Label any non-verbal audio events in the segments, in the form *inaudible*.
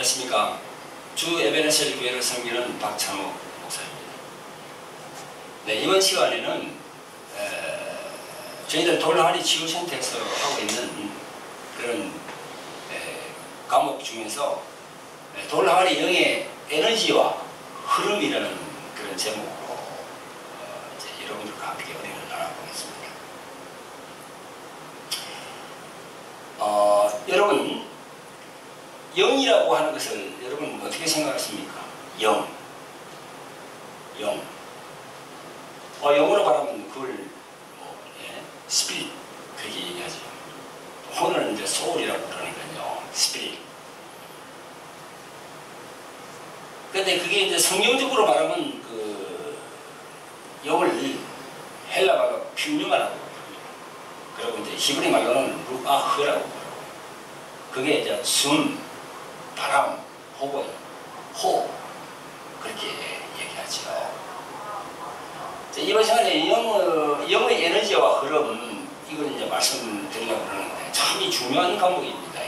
안녕하십니까. 주 에베네셀 교회를 섬기는 박찬호 목사입니다. 네, 이번 시간에는 에, 저희들 돌하리 치유센터에서 하고 있는 그런 에, 과목 중에서 돌하리 영의 에너지와 흐름이라는 그런 제목으로 어, 이제 여러분들과 함께 은혜를 나눠보겠습니다. 어, 여러분 영이라고 하는 것을 여러분 어떻게 생각하십니까? 영. 영. 어, 영어로 말하면 그걸 뭐, 예, 스피릿 그렇게 얘기하죠. 오늘은 이제 소울이라고 그러니까요. 스피릿. 근데 그게 이제 성경적으로 말하면 그 영을 헬라 말로 퓨뉴마라고 그리고 이제 히브리 말로는 루아흐라고 그게 이제 숨, 바람, 혹은 호 그렇게 얘기하죠. 이번 시간에 영의, 영의 에너지와 흐름 이걸 이제 말씀드리려고 그러는데 참 중요한 과목입니다.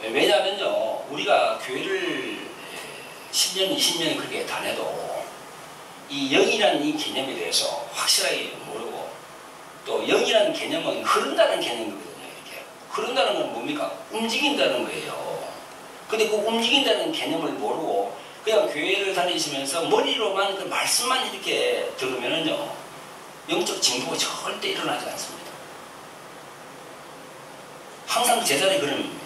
이게 왜냐하면요 우리가 교회를 10년, 20년 그렇게 다녀도 이 영이라는 이 개념에 대해서 확실하게 모르고 또 영이라는 개념은 흐른다는 개념이거든요. 그런다는 건 뭡니까? 움직인다는 거예요. 근데 그 움직인다는 개념을 모르고 그냥 교회를 다니시면서 머리로만 그 말씀만 이렇게 들으면은요, 영적 진보가 절대 일어나지 않습니다. 항상 제자리 그림입니다.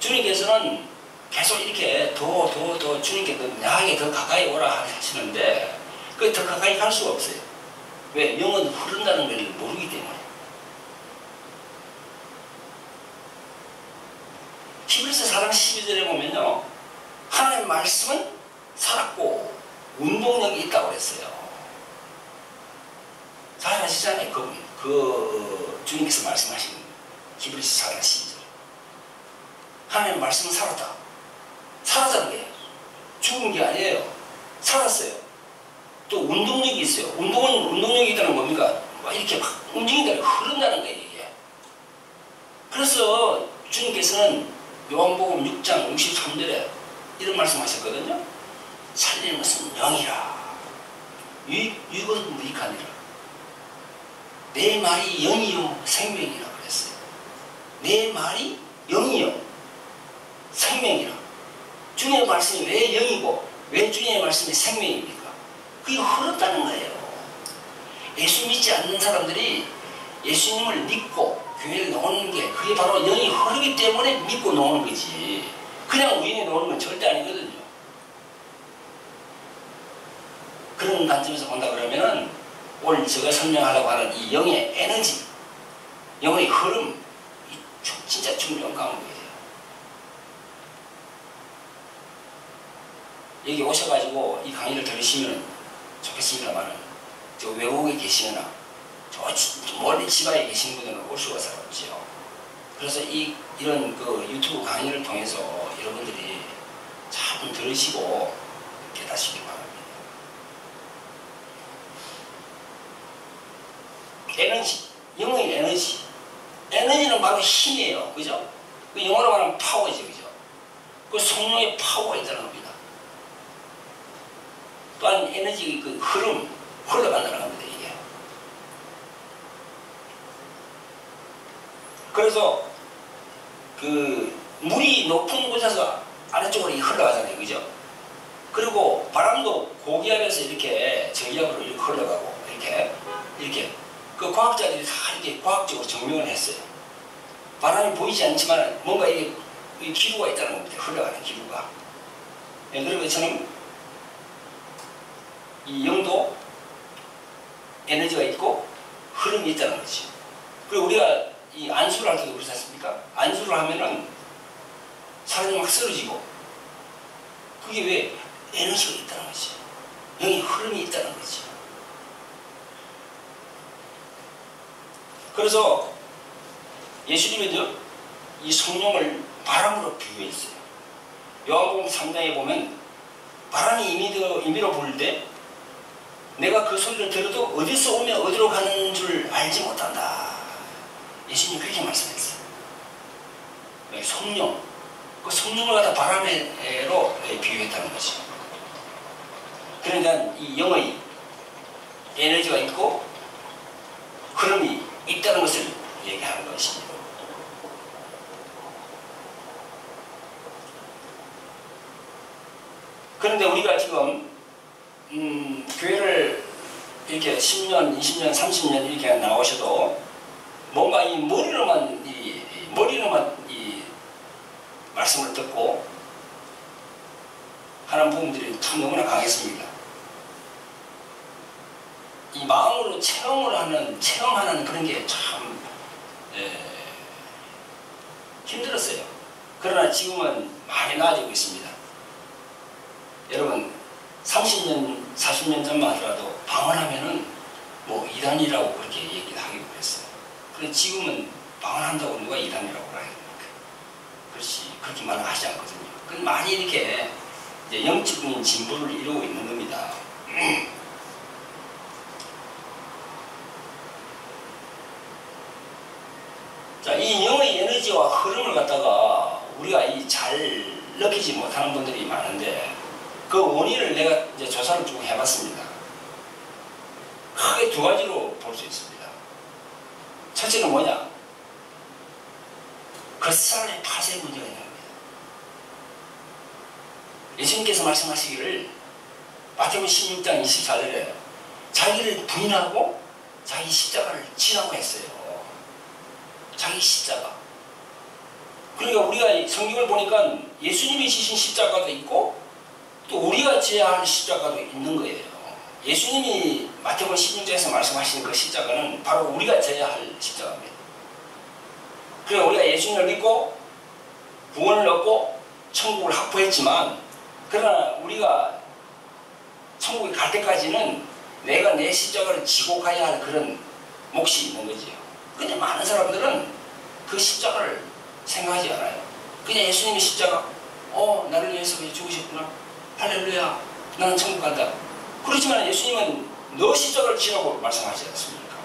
주님께서는 계속 이렇게 더, 더, 더 주님께 그 나에게 더 가까이 오라 하시는데, 그 더 가까이 갈 수가 없어요. 왜? 영은 흐른다는 걸 모르기 때문에. 히브리서 4장 12절에 보면요. 하나님의 말씀은 살았고 운동력이 있다고 그랬어요. 잘 아시잖아요. 그, 그 주님께서 말씀하신 히브리서 4장 12절. 하나님의 말씀은 살았다. 살았다는 게 죽은 게 아니에요. 살았어요. 또 운동력이 있어요. 운동은 운동력이 있다는 뭡니까? 막 이렇게 막 움직인다, 흐른다는 거예요, 이게. 그래서 주님께서는 요한복음 6장 63절에 이런 말씀하셨거든요. 살리는 것은 영이라. 유익은 무익하니라. 내 말이 영이요 생명이라 그랬어요. 내 말이 영이요 생명이라. 주님의 말씀이 왜 영이고 왜 주님의 말씀이 생명입니까? 그게 흐르다는 거예요. 예수 믿지 않는 사람들이 예수님을 믿고 교회를 나오는 게 그게 바로 영이 흐르기 때문에 믿고 나오는 거지. 그냥 우연히 나오는 건 절대 아니거든요. 그런 관점에서 본다 그러면은 오늘 제가 설명하려고 하는 이 영의 에너지, 영의 흐름, 진짜 중요한 과목이에요. 여기 오셔가지고 이 강의를 들으시면 좋겠습니다만, 저 외국에 계시거나 저 멀리 지방에 계신 분들은 올 수가 없지요. 그래서 이, 이런 그 유튜브 강의를 통해서 여러분들이 참 들으시고 깨닫시기 바랍니다. 에너지, 영의 에너지. 에너지는 바로 힘이에요. 그죠? 그 영어로 말하면 파워죠. 그죠? 그 성령의 파워가 있다는 겁니다. 또한 에너지 그 흐름, 흘러간다는 겁니다. 그래서 그 물이 높은 곳에서 아래쪽으로 흘러가잖아요. 그죠? 그리고 바람도 고기압에서 이렇게 저기압으로 이렇게 흘러가고 이렇게 이렇게 그 과학자들이 다 이렇게 과학적으로 증명을 했어요. 바람이 보이지 않지만 뭔가 이게 기류가 있다는 겁니다. 흘러가는 기류가. 예, 그리고 저는 이 영도 에너지가 있고 흐름이 있다는 거죠. 그리고 우리가 이 안수를 할 때도 그렇지 않습니까? 안수를 하면은 사람이 막 쓰러지고 그게 왜 에너지가 있다는 거지. 영의 흐름이 있다는 거지. 그래서 예수님은요, 이 성령을 바람으로 비유했어요. 요한복음 3장에 보면 바람이 임의로, 임의로 불 때 내가 그 소리를 들어도 어디서 오면 어디로 가는 줄 알지 못한다. 예수님 그렇게 말씀했어요. 성령, 그 성령을 갖다 바람으로 비유했다는 거지. 그러니까 이 영의 에너지가 있고 흐름이 있다는 것을 얘기하는 것입니다. 그런데 우리가 지금 음, 교회를 이렇게 10년, 20년, 30년 이렇게 나오셔도 뭔가 이 머리로만 이, 머리로만 이 말씀을 듣고 하는 부분들이 참 너무나 강했습니다. 이 마음으로 체험을 하는 체험하는 그런 게참 예, 힘들었어요. 그러나 지금은 많이 나아지고 있습니다. 여러분 30년, 40년 전만 하더라도 방언하면은 뭐 이단이라고 그렇게 얘기를 하기도 했어요. 그런데 지금은 방언한다고 누가 이단이라고 됩니까? 그렇지 그렇게 말을 하지 않거든요. 그 많이 이렇게 영적인 진보를 이루고 있는 겁니다. *clears throat* 자, 이 영의 에너지와 흐름을 갖다가 우리가 이 잘 느끼지 못하는 분들이 많은데 그 원인을 내가 이제 조사를 쭉 해봤습니다. 크게 두 가지로 볼 수 있습니다. 첫째는 뭐냐? 겉사람의 파쇄 문제가 있는 겁니다. 예수님께서 말씀하시기를 마태복음 16장 24절에 자기를 부인하고 자기 십자가를 지라고 했어요. 자기 십자가. 그러니까 우리가 성경을 보니까 예수님이 지신 십자가도 있고 또 우리가 지어야 할 십자가도 있는 거예요. 예수님이 마태복음 16장에서 말씀하시는 그 십자가는 바로 우리가 져야 할 십자가입니다. 그러니까 우리가 예수님을 믿고 구원을 얻고 천국을 확보했지만 그러나 우리가 천국에 갈 때까지는 내가 내 십자가를 지고 가야 할 그런 몫이 있는 거지요. 근데 많은 사람들은 그 십자가를 생각하지 않아요. 그냥 예수님의 십자가, 어, 나를 위해서 죽으셨구나. 할렐루야, 나는 천국 간다. 그렇지만 예수님은 너 십자가를 지라고 말씀하지 않습니까?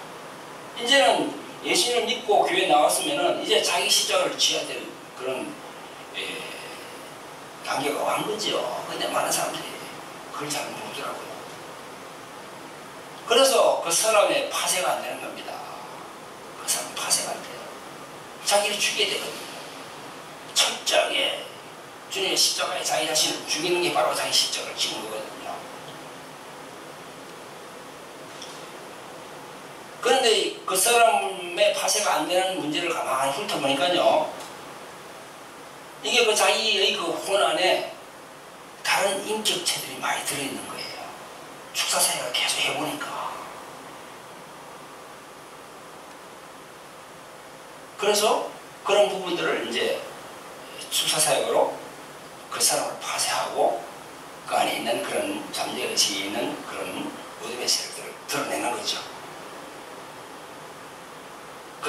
이제는 예수님을 믿고 교회 나왔으면은 이제 자기 십자가를 지어야 될 그런 예, 단계가 완 거죠. 근데 많은 사람들이 그걸 잘 모르더라고요. 그래서 그 사람의 파쇄가 안 되는 겁니다. 그 사람 파쇄가 안 돼요. 자기를 죽이게 되거든요. 철저하게 주님의 십자가에 자기 자신을 죽이는 게 바로 자기 십자가를 지는 거거든요. 그 사람의 파쇄가 안 되는 문제를 가만히 훑어보니까요. 이게 그 자기의 그 혼안에 다른 인격체들이 많이 들어있는 거예요. 축사사역을 계속 해보니까. 그래서 그런 부분들을 이제 축사사역으로 그 사람을 파쇄하고 그 안에 있는 그런 잠재의식이 있는 그런 어둠의 세력들을 드러내는 거죠.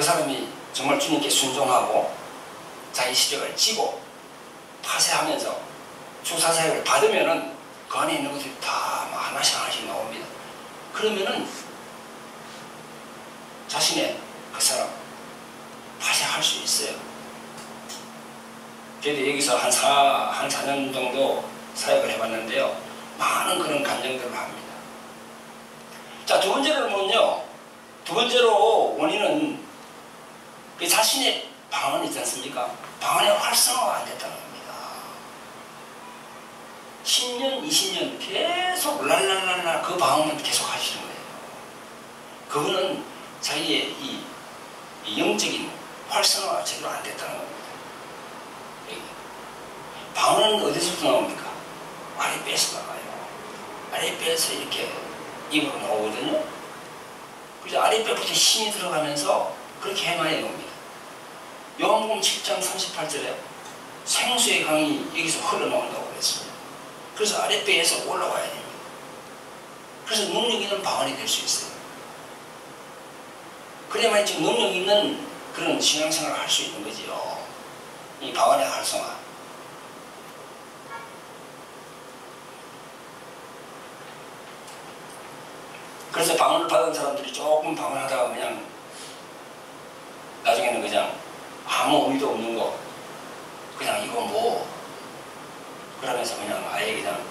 그 사람이 정말 주님께 순종하고 자기 시력을 지고 파쇄하면서 주사사역을 받으면은 그 안에 있는 것들이 다 하나씩 하나씩 나옵니다. 그러면은 자신의 그 사람 파쇄할 수 있어요. 저희도 여기서 한 4, 한 4년 정도 사역을 해봤는데요. 많은 그런 감정들을 합니다. 자, 두 번째로는요, 두 번째로 원인은 그 자신의 방언 있지 않습니까? 방언의 활성화가 안 됐다는 겁니다. 10년, 20년 계속 랄랄랄라 그 방언만 계속 하시는 거예요. 그거는 자기의 이, 이 영적인 활성화가 제대로 안 됐다는 겁니다. 방언은 어디서부터 나옵니까? 아랫배에서 나와요. 아랫배에서 이렇게 입으로 나오거든요. 그래서 아랫배부터 힘이 들어가면서 그렇게 해만해 놉니다. 요한복음 7장 38절에 생수의 강이 여기서 흘러나온다고 그랬습니다. 그래서 아랫배에서 올라와야 됩니다. 그래서 능력 있는 방언이 될 수 있어요. 그래야만 지금 능력 있는 그런 신앙생활을 할 수 있는 거지요. 이 방언의 활성화. 그래서 방언을 받은 사람들이 조금 방언하다가 그냥 나중에는 그냥 아무 의미도 없는 거 그냥 이거 뭐 그러면서 그냥 아예 그냥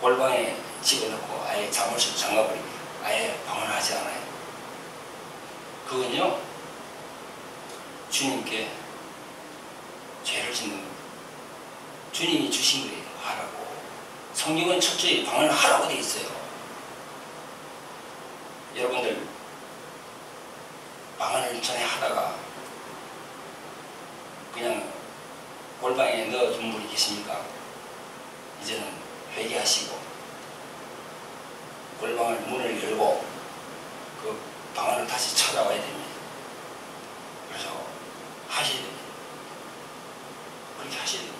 골방에 집어넣고 아예 자물쇠 잠가버립니다. 아예 방언하지 않아요. 그건요 주님께 죄를 짓는. 주님이 주신 거예요. 하라고. 성경은 철저히 방언을 하라고 돼 있어요. 여러분들 방언을 전에 하다가 그냥 골방에 넣어둔 분이 계십니까? 이제는 회개하시고 골방을 문을 열고 그 방안을 다시 찾아와야 됩니다. 그래서 하셔야 됩니다. 그렇게 하셔야 됩니다.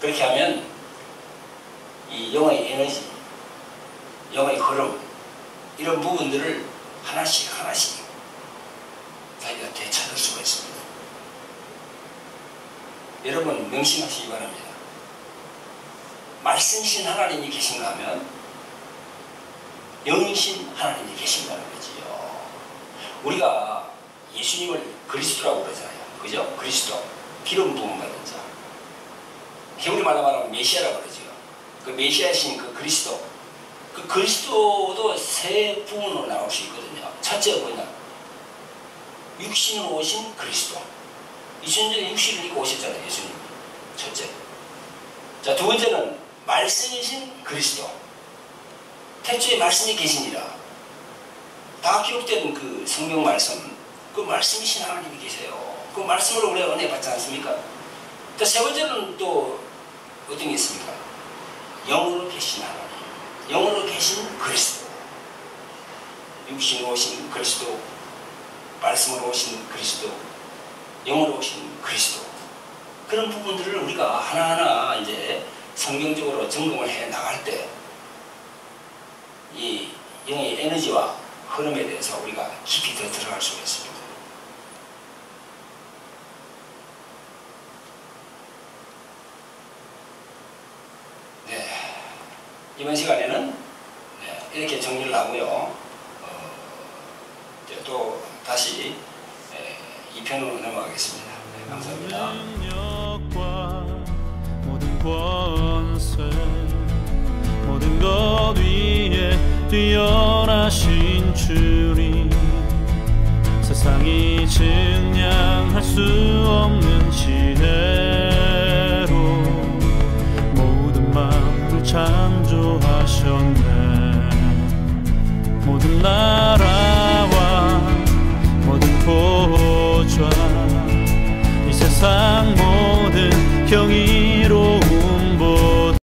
그렇게 하면 이 영어의 에너지, 영어의 흐름 이런 부분들을 하나씩 하나씩 자기가 되찾을 수가 있습니다. 여러분 명심하시기 바랍니다. 말씀이신 하나님이 계신가 하면 영이신 하나님이 계신다는 거지요. 우리가 예수님을 그리스도라고 그러잖아요. 그죠? 그리스도. 기름 부음 받은 자. 히브리 말로 말하면 메시아라고 그러죠. 그 메시아신 그 그리스도. 그 그리스도도 세 부분으로 나올 수 있거든요. 첫째가 뭐냐? 육신으로 오신 그리스도. 이순전에 육신을 입고 오셨잖아요. 예수님. 첫째. 자, 두 번째는 말씀이신 그리스도. 태초에 말씀이 계시니라. 다 기록된 그 성경 말씀, 그 말씀이신 하나님이 계세요. 그 말씀으로 우리가 은혜 받지 않습니까? 또 세 번째는 또 어떤 게 있습니까? 영으로 계신 하나님. 영으로 계신 그리스도. 육신으로 오신 그리스도. 말씀으로 오신 그리스도. 영으로 오신 그리스도. 그런 부분들을 우리가 하나하나 이제 성경적으로 점검을 해 나갈 때, 이 영의 에너지와 흐름에 대해서 우리가 깊이 더 들어갈 수가 있습니다. 네. 이번 시간에는 네, 이렇게 정리를 하고요. 어, 또 다시 네, 2편으로 넘어가겠습니다. 네, 감사합니다. 세상이 증량할 수 없는 love.